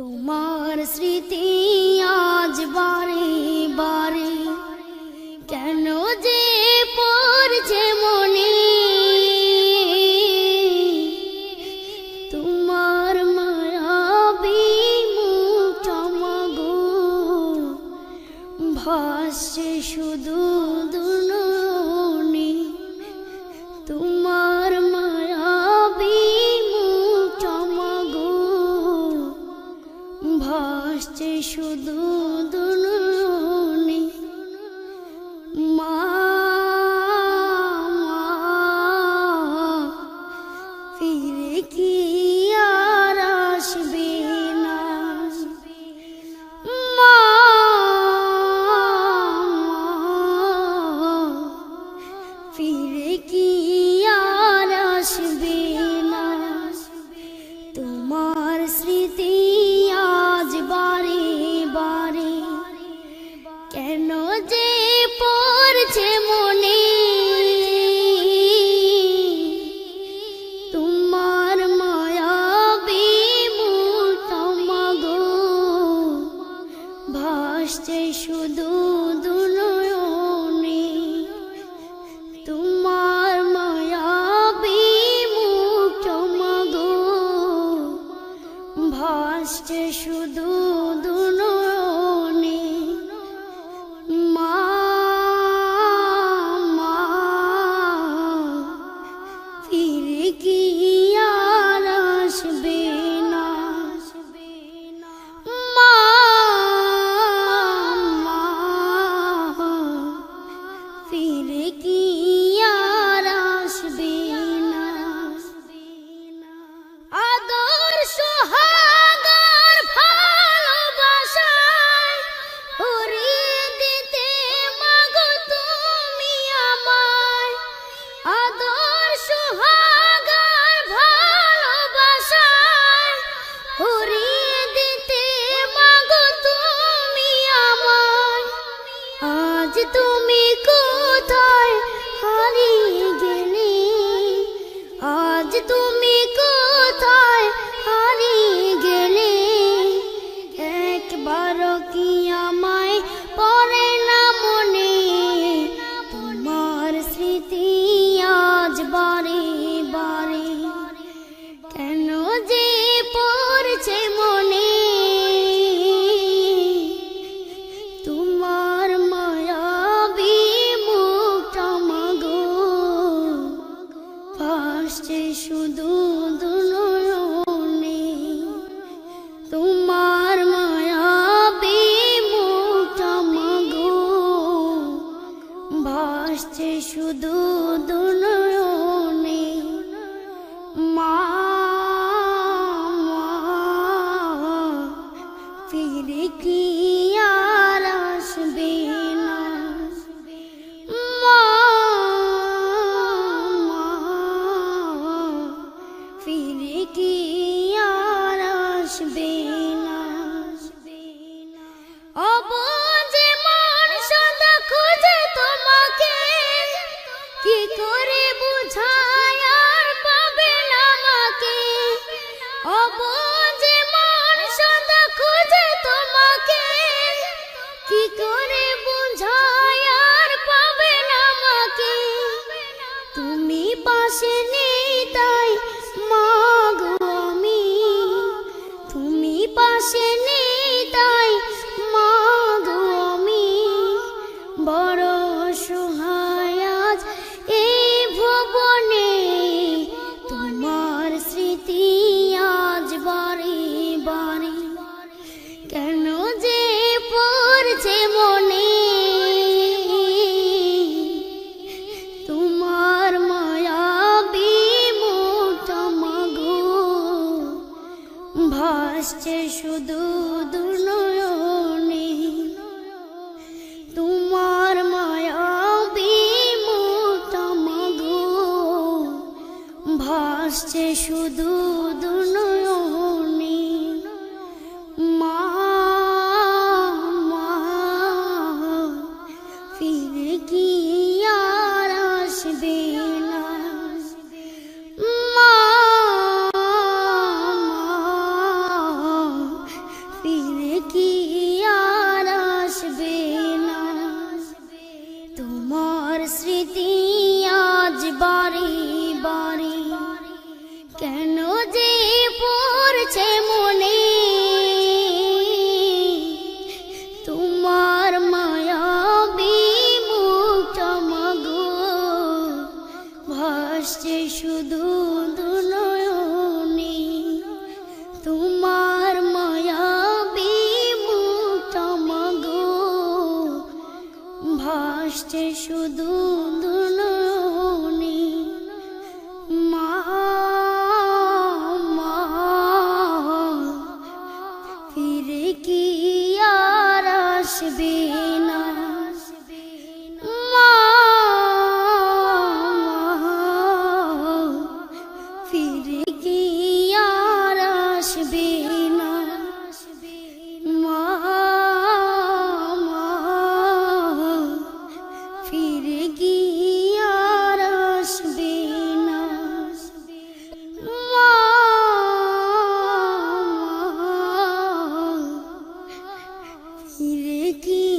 তোমার স্মৃতি শুধু ভাসছে শুধু দুনয়নি তোমার মায়াবী মুখ মাগো। ভাসছে শুধু দুনয় আজ তুমি কোথায় হারিয়ে গেলে? আজ তুমি কোথায় হারিয়ে গেলে? একবার কি আসছে শুধু দুর্নয়নে। তোমার মায়াবী মধু ভাসছে শুধু ভাসছে শুধু দুনো amiguinho.